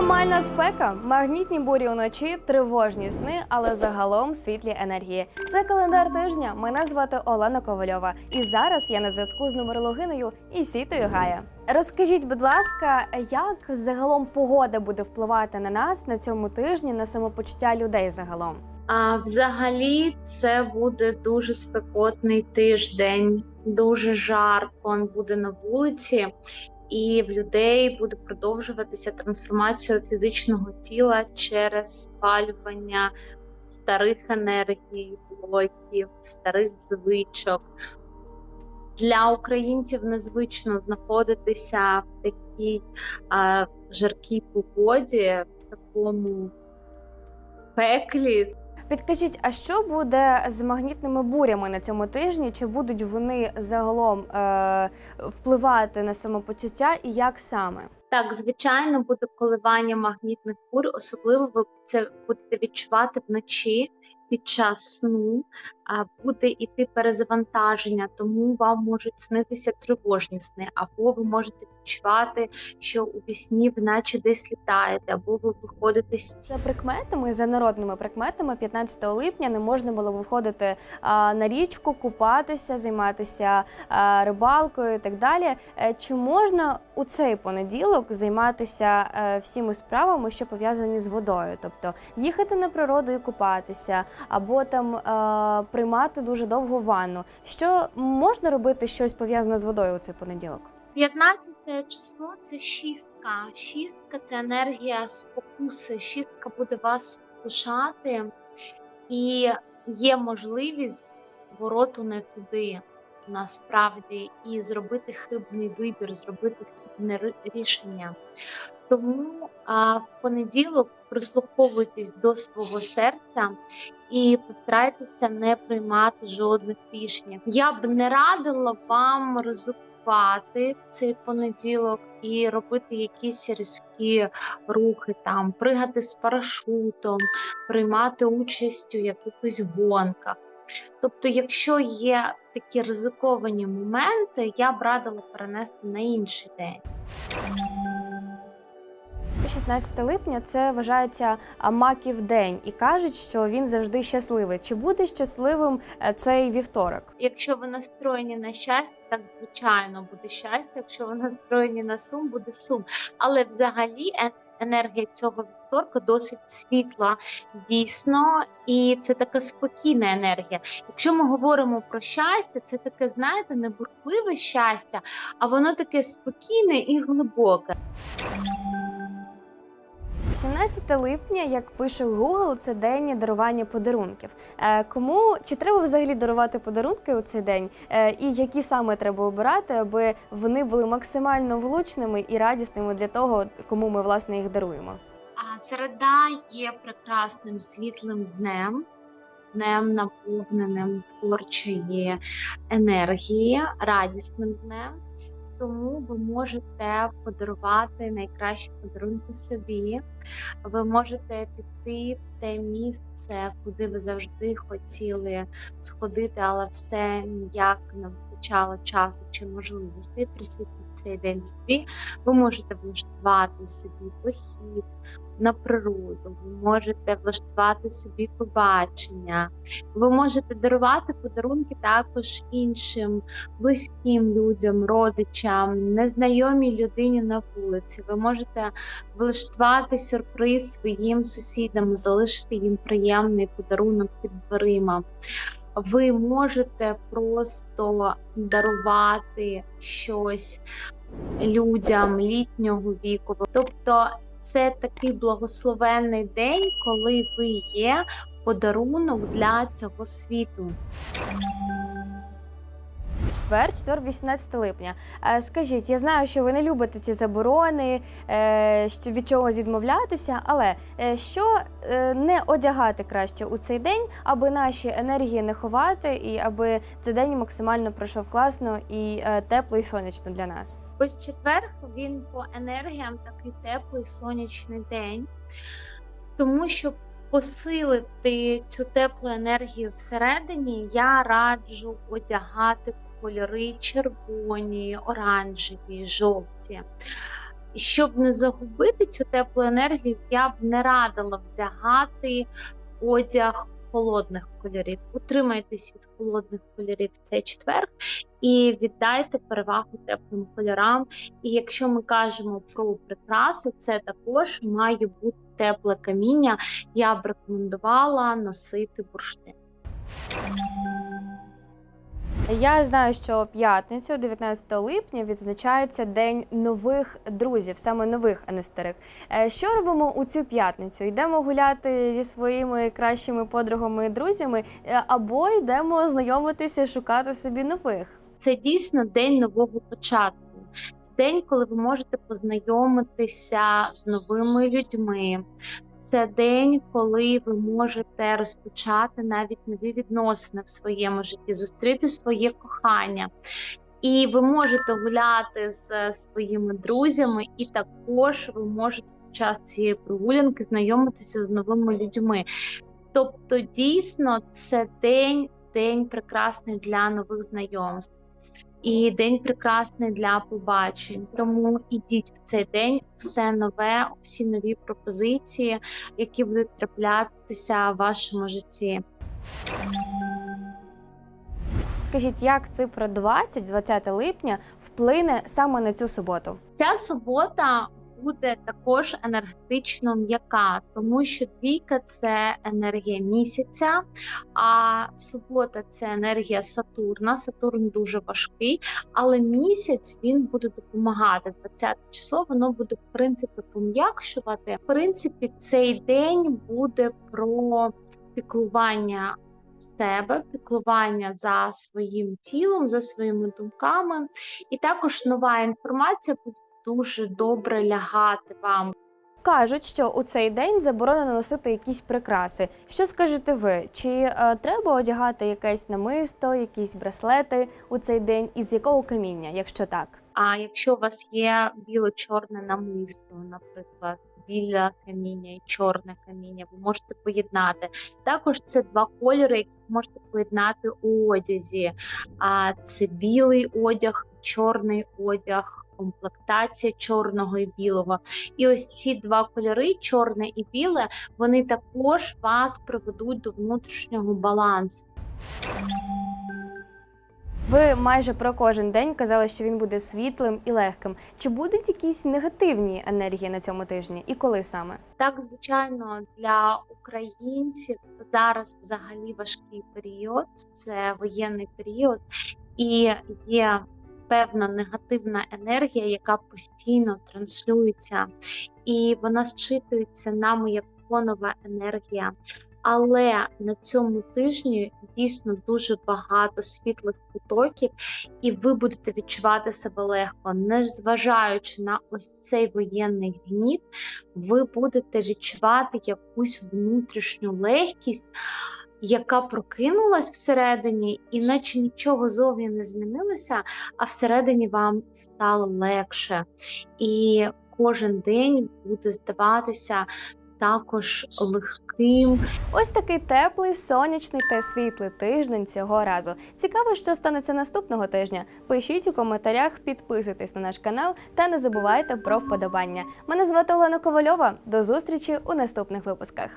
Аномальна спека, магнітні бурі уночі, тривожні сни, але загалом світлі енергії. Це календар тижня. Мене звати Олена Ковальова. І зараз я на зв'язку з нумерологиною Ісітою Гая. Розкажіть, будь ласка, як загалом погода буде впливати на нас на цьому тижні, на самопочуття людей загалом? А взагалі це буде дуже спекотний тиждень, дуже жарко буде на вулиці, і в людей буде продовжуватися трансформація фізичного тіла через спалювання старих енергій, блоків, старих звичок. Для українців незвично знаходитися в такій а, жаркій погоді, в такому пеклі, Підкажіть, а що буде з магнітними бурями на цьому тижні? Чи будуть вони загалом е- впливати на самопочуття і як саме? Так, звичайно, буде коливання магнітних бур, особливо ви це будете відчувати вночі під час сну, а буде іти перезавантаження, тому вам можуть снитися тривожні сни, або ви можете відчувати, що у вісні ви наче десь літаєте, або ви виходите з За прикметами, за народними прикметами, 15 липня не можна було виходити на річку, купатися, займатися рибалкою і так далі. Е, Чи можна у цей понеділок займатися е, всіми справами, що пов'язані з водою? Тобто їхати на природу і купатися, або там е, приймати дуже довгу ванну. Що можна робити щось пов'язане з водою у цей понеділок? 15 число це шістка. Шістка це енергія спокуси. Шістка буде вас спокушати, і є можливість вороту не туди насправді і зробити хибний вибір, зробити хибне рішення. Тому а, в понеділок прислуховуйтесь до свого серця і постарайтеся не приймати жодних рішень. Я б не радила вам ризикувати в цей понеділок і робити якісь різкі рухи, там пригати з парашутом, приймати участь у якихось гонках. Тобто, якщо є такі ризиковані моменти, я б радила перенести на інший день. 16 липня це вважається маків день, і кажуть, що він завжди щасливий. Чи буде щасливим е, цей вівторок? Якщо ви настроєні на щастя, так звичайно буде щастя. Якщо ви настроєні на сум, буде сум. Але взагалі енергія цього вівторка досить світла, дійсно, і це така спокійна енергія. Якщо ми говоримо про щастя, це таке, знаєте, не бурхливе щастя, а воно таке спокійне і глибоке. 17 липня, як пише Google, це день дарування подарунків. Е, Кому чи треба взагалі дарувати подарунки у цей день? Е, І які саме треба обирати, аби вони були максимально влучними і радісними для того, кому ми власне їх даруємо? Середа є прекрасним світлим днем, днем наповненим творчої енергії, радісним днем. Тому ви можете подарувати найкращі подарунки собі. Ви можете піти в те місце, куди ви завжди хотіли сходити, але все ніяк не вистачало часу чи можливостей присвятити цей день собі. Ви можете влаштувати собі похід на природу, ви можете влаштувати собі побачення, ви можете дарувати подарунки також іншим близьким людям, родичам, незнайомій людині на вулиці. Ви можете влаштувати сюрприз своїм сусідам, залишити їм приємний подарунок під дверима. Ви можете просто дарувати щось людям літнього віку. Тобто це такий благословенний день, коли ви є подарунок для цього світу. Четвер, четвер, 18 липня. Е, Скажіть, я знаю, що ви не любите ці заборони, е, що від чогось відмовлятися, але е, що не одягати краще у цей день, аби наші енергії не ховати, і аби цей день максимально пройшов класно і тепло і сонячно для нас? Ось четвер він по енергіям такий теплий сонячний день, тому щоб посилити цю теплу енергію всередині, я раджу одягати кольори червоні, оранжеві, жовті. Щоб не загубити цю теплу енергію, я б не радила вдягати одяг холодних кольорів. Утримайтесь від холодних кольорів цей четвер і віддайте перевагу теплим кольорам. І якщо ми кажемо про прикраси, це також має бути тепле каміння. Я б рекомендувала носити бурштин. Я знаю, що п'ятниця, 19 липня, відзначається День нових друзів, саме нових, а не старих. Е, Що робимо у цю п'ятницю? Йдемо гуляти зі своїми кращими подругами і друзями, е, або йдемо знайомитися, шукати собі нових. це дійсно день нового початку. День, коли ви можете познайомитися з новими людьми. Це день, коли ви можете розпочати навіть нові відносини в своєму житті, зустріти своє кохання. І ви можете гуляти з своїми друзями, і також ви можете під час цієї прогулянки знайомитися з новими людьми. Тобто, дійсно, це день, день прекрасний для нових знайомств і день прекрасний для побачень. Тому ідіть в цей день все нове, всі нові пропозиції, які будуть траплятися в вашому житті. Скажіть, як цифра 20, 20 липня, вплине саме на цю суботу? Ця субота буде також енергетично м'яка, тому що двійка це енергія місяця, а субота це енергія Сатурна. Сатурн дуже важкий, але місяць він буде допомагати. 20 число воно буде в принципі пом'якшувати. В принципі, цей день буде про піклування себе, піклування за своїм тілом, за своїми думками, і також нова інформація буде дуже добре лягати вам. Кажуть, що у цей день заборонено носити якісь прикраси. Що скажете ви? Чи е, треба одягати якесь намисто, якісь браслети у цей день, і з якого каміння, якщо так? А якщо у вас є біло-чорне намисто, наприклад, біле каміння і чорне каміння, ви можете поєднати. Також це два кольори, які можете поєднати у одязі. А це білий одяг, чорний одяг. Комплектація чорного і білого, і ось ці два кольори, чорне і біле, вони також вас приведуть до внутрішнього балансу. Ви майже про кожен день казали, що він буде світлим і легким. Чи будуть якісь негативні енергії на цьому тижні, і коли саме? Так, звичайно, для українців зараз взагалі важкий період, це воєнний період, і є певна негативна енергія, яка постійно транслюється, і вона зчитується нами як фонова енергія. Але на цьому тижні дійсно дуже багато світлих потоків, і ви будете відчувати себе легко, незважаючи на ось цей воєнний гніт, ви будете відчувати якусь внутрішню легкість, яка прокинулась всередині, і наче нічого зовні не змінилося, а всередині вам стало легше. І кожен день буде здаватися також легким. Ось такий теплий, сонячний та світлий тиждень цього разу. Цікаво, що станеться наступного тижня. Пишіть у коментарях, підписуйтесь на наш канал та не забувайте про вподобання. Мене звати Олена Ковальова. До зустрічі у наступних випусках.